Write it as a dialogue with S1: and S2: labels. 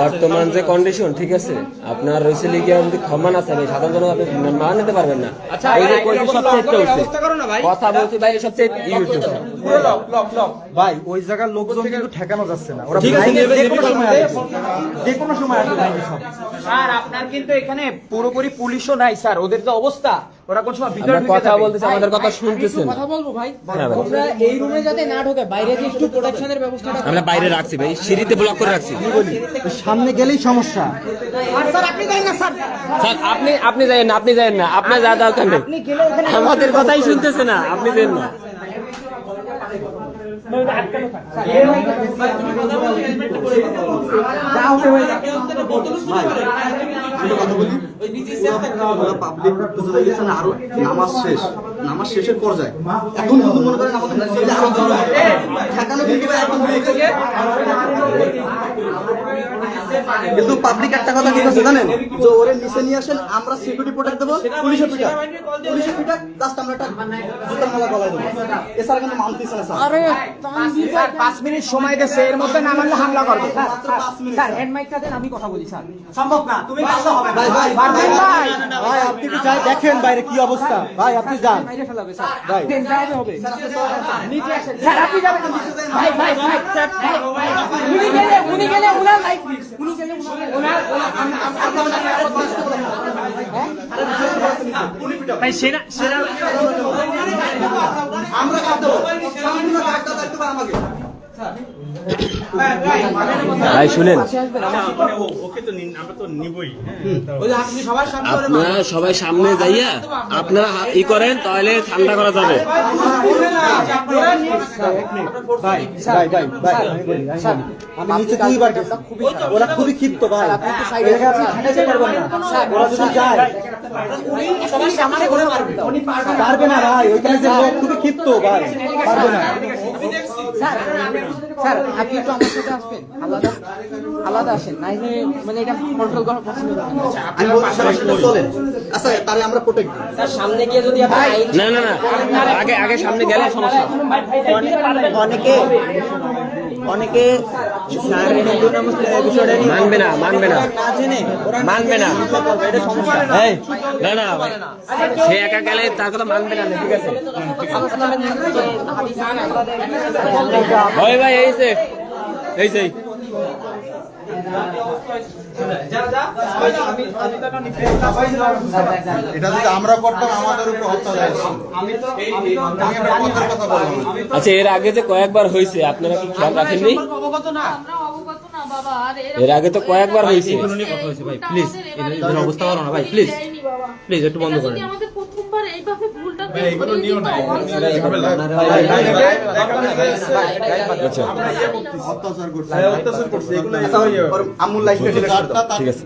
S1: বর্তমান যে কন্ডিশন ঠিক আছে? আপনার রয়েছে লিগে ক্ষমা না সাধারণ জনতা আপনি মান নিতে পারবেন না। উঠছে কথা বলছি বাইরে সবচেয়ে
S2: ভাই ওই জায়গার লোকজন কিন্তু ঠেকানো যাচ্ছে না। ওরা যে কোনো সময় আসবে। স্যার আপনার কিন্তু এখানে পুরোপুরি পুলিশও নাই স্যার। ওদের যে অবস্থা। ওরা কোন সময় ভিতরে
S1: কথা। বলতেছি আমাদের কথা শুনতেছেন।
S3: কথা বলব ভাই।
S1: হ্যাঁ,
S3: তোমরা এই রুমে যাতে না ঢোকে বাইরে যে একটু প্রোটেকশনের ব্যবস্থাটা
S1: আমরা বাইরে রাখছি ভাই। সিঁড়িতে ব্লক করে রাখছি।
S2: সামনে গেলেই সমস্যা।
S1: স্যার আপনি আপনি যাইয়েন না আপনি যাইয়েন না। আপনার যা আমাদের কথাই শুনতেছে না আপনি দেন না।
S2: হয়ে যাবে।
S4: পাবলিক চলে আরও নামাজ শেষ। নামাজ শেষের পর্যায়ে এখন মনে করেন আমাদের ঠেকানো কিন্তু পাবলিক একটা কথা কি করছে জানেন? যে ওরে নিচে নিয়ে আসেন আমরা সিকিউরিটি প্রোটেক্ট দেবো পুলিশে পিটা পুলিশে পিটা জাস্ট আমরা একটা জুতার মালা গলায় দেবো। এছাড়া কিন্তু মানতেছে না স্যার।
S3: আরে
S2: স্যার পাঁচ মিনিট সময় দিয়েছে এর মধ্যে না মানলে হামলা করবে।
S4: মাত্র পাঁচ মিনিট
S2: স্যার। হ্যান্ড মাইকটা দেন আমি কথা বলি স্যার।
S4: সম্ভব না তুমি পারলে হবে ভাই ভাই
S2: পারবেন ভাই
S5: ভাই আপনি কি যাই দেখেন বাইরে কি অবস্থা। ভাই আপনি যান।
S2: বাইরে ফেলাবে স্যার।
S5: ভাই।
S2: যাবে হবে। স্যার আপনি যাবেন। ভাই ভাই ভাই স্যার ভাই,
S4: আমরা আমাকে
S1: ভাই শুনেন আপনারা সবাই সামনে যাইয়া আপনারা ই করেন তাহলে ঠান্ডা করা যাবে
S5: ভাই ভাই ভাই ভাই আমি বলি, আমি। আমি নিচে দুইবার গেছি ওরা খুবই ক্ষিপ্ত ভাই আপনি ঠেকাতে পারবেন না ওরা যদি যায় পারবে না ভাই ওইখানে খুবই ক্ষিপ্ত ভাই পারবে না
S3: স্যার স্যার আপনি একটু আমার সাথে আসবেন আলাদা আলাদা আসেন মানে এটা কন্ট্রোল করা পসিবল
S4: আমি বলছি চলেন আচ্ছা তাহলে আমরা প্রোটেক্ট
S2: স্যার সামনে গিয়ে যদি আপনি
S1: না না না আগে আগে সামনে গেলে সমস্যা
S5: অনেকে অনেকে
S1: মানবে না মানবে না। মানবে না।
S5: এটা
S1: এই, না না সে একা গেলে তার কথা মানবে না ঠিক আছে? ভাই ভাই এই সে এই সেই
S6: এটা যদি আমরা করতাম আমাদের উপর অত্যাচার ছিল। আমি একটা কথার কথা বললাম
S1: আচ্ছা এর আগে যে কয়েকবার হয়েছে আপনারা কি খেয়াল রাখেননি?
S7: না।
S1: এর আগে তো কয়েকবার হয়েছে।
S7: প্লিজ অবস্থা ভালো না ভাই প্লিজ প্লিজ একটু বন্ধ করেন। এইভাবে ভুলটা
S6: এগুলো নিও না
S1: আচ্ছা।
S6: অত্যাচার করছে।
S4: ওর আম্মুর লাইফ
S1: ঠিক আছে।